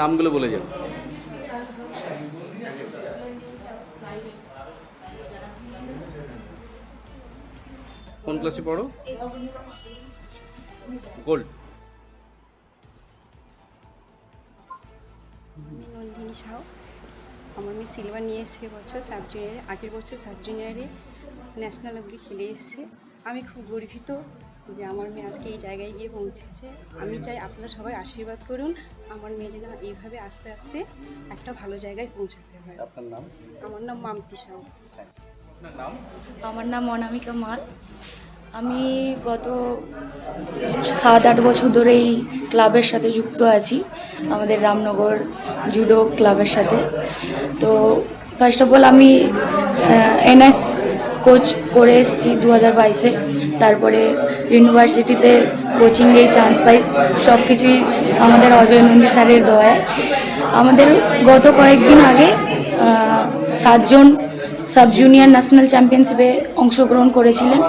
নামগুলো বলে যান কোন ক্লাসে পড়ো? গোল্ড। নন্দিনী সাউ আমার মেয়ে সিলভার নিয়ে এসছে বছর, সাব জুনিয়রে, আগের বছর সাব জুনিয়রে ন্যাশনাল অব্দি খেলে এসছে। আমি খুব গর্বিত যে আমার মেয়ে আজকে এই জায়গায় গিয়ে পৌঁছেছে। আমি চাই আপনারা সবাই আশীর্বাদ করুন আমার মেয়ে যেন এইভাবে আস্তে আস্তে একটা ভালো জায়গায় পৌঁছাতে হয় আপনার নাম? আমার নাম মাম্পি সাউ। আপনার নাম? আমার নাম অনামিকা মাল। আমি গত সাত আট বছর ধরে এই ক্লাবের সাথে যুক্ত আছি আমাদের রামনগর জুডো ক্লাবের সাথে। তো ফার্স্ট অফ অল আমি এনএস কোচ করে এসেছি দু হাজার বাইশে। তারপরে ইউনিভার্সিটিতে কোচিংয়ে চান্স পাই। সব কিছুই আমাদের অজয় নন্দী স্যারের দয়ায়। আমাদের গত কয়েকদিন আগে সাতজন সাব জুনিয়র ন্যাশনাল চ্যাম্পিয়নশিপে অংশগ্রহণ করেছিলেন।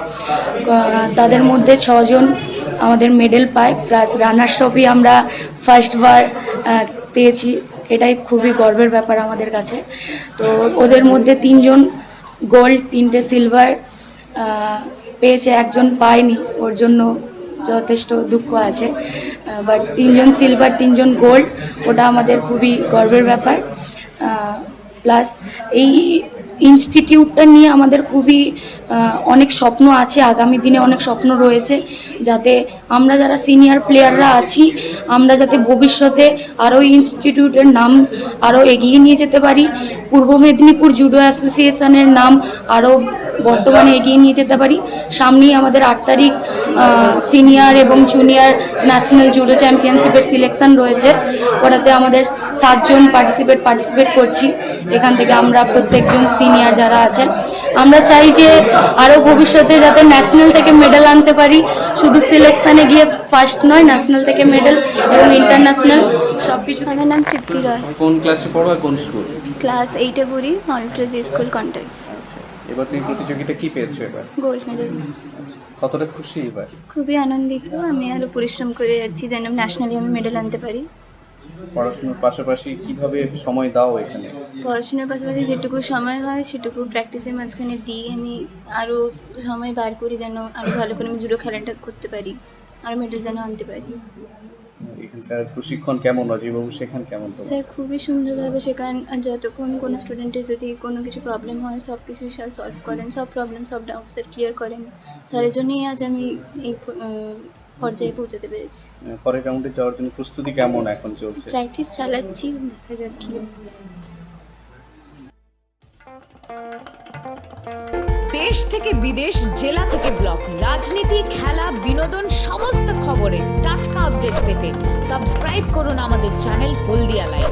তাদের মধ্যে ছজন আমাদের মেডেল পায়। প্লাস রানার্স ট্রফি আমরা ফার্স্টবার পেয়েছি। এটাই খুবই গর্বের ব্যাপার আমাদের কাছে। তো ওদের মধ্যে তিনজন গোল্ড তিনটে সিলভার পেয়েছে একজন পায়নি, ওর জন্য যথেষ্ট দুঃখ আছে। বাট তিনজন সিলভার তিনজন গোল্ড ওটা আমাদের খুবই গর্বের ব্যাপার। প্লাস এই ইনস্টিটিউটটা নিয়ে আমাদের খুবই অনেক স্বপ্ন আছে, আগামী দিনে অনেক স্বপ্ন রয়েছে যাতে আমরা যারা সিনিয়র প্লেয়াররা আছি, আমরা যাতে ভবিষ্যতে আরও ইনস্টিটিউটের নাম আরও এগিয়ে নিয়ে যেতে পারি। পূর্ব মেদিনীপুর জুডো অ্যাসোসিয়েশনের নাম আরও বর্তমানে এগিয়ে নিয়ে যেতে পারি। সামনেই আমাদের আট তারিখ সিনিয়র এবং জুনিয়র ন্যাশনাল জুডো চ্যাম্পিয়নশিপের সিলেকশন রয়েছে। ওটাতে আমাদের সাতজন পার্টিসিপেট পার্টিসিপেট করছি। এখান থেকে আমরা প্রত্যেকজন সিনিয়র যারা আছেন। আমরা চাই যে আরও ভবিষ্যতে যাতে ন্যাশনাল থেকে মেডেল আনতে পারি। শুধু সিলেকশানে গিয়ে ফার্স্ট নয় ন্যাশনাল থেকে মেডেল এবং ইন্টারন্যাশনাল সব কিছু আমার নাম তৃপ্তি রয়। কোন ক্লাসে পড়ো কোন স্কুল ক্লাস এইটে পড়ি মনিটরজি স্কুল কন্টাক্ট এবার তুমি প্রতিযোগিতা কি পেয়েছ এবার? Gold medal. কতটা খুশি এবার? খুবই আনন্দিত আমি আরও পরিশ্রম করে যাচ্ছি যেন ন্যাশনালি আমি মেডেল আনতে পারি। পড়াশোনার পাশাপাশি কীভাবে সময় দাও এখানে? পড়াশোনার পাশাপাশি যেটুকু সময় হয় সেটুকু প্র্যাকটিসের মাঝখানে দিই আমি আরও সময় বার করি যেন আরও ভালো করে আমি জুডো খেলাটা করতে পারি আর মেডেল যেন আনতে পারি। এখানকার প্রশিক্ষণ কেমন? অজয়বাবু শেখান কেমন স্যার খুবই সুন্দরভাবে শেখান যতক্ষণ কোনো স্টুডেন্টের যদি কোনো কিছু প্রবলেম হয় সব কিছুই স্যার সলভ করেন সব প্রবলেম সব ডাউট স্যার ক্লিয়ার করেন। স্যারের জন্যই আজ আমি এই পর্যায়ে পৌঁছাতে পেরেছি। পরের রাউন্ডে যাওয়ার জন্য প্রস্তুতি কেমন এখন চলছে? প্র্যাকটিস চালাচ্ছি দেখা যাক কি দেশ থেকে বিদেশ জেলা থেকে ব্লক রাজনীতি খেলা বিনোদন সমস্ত খবরে টাটকা আপডেট পেতে সাবস্ক্রাইব করুন আমাদের চ্যানেল হলদিয়া লাইভ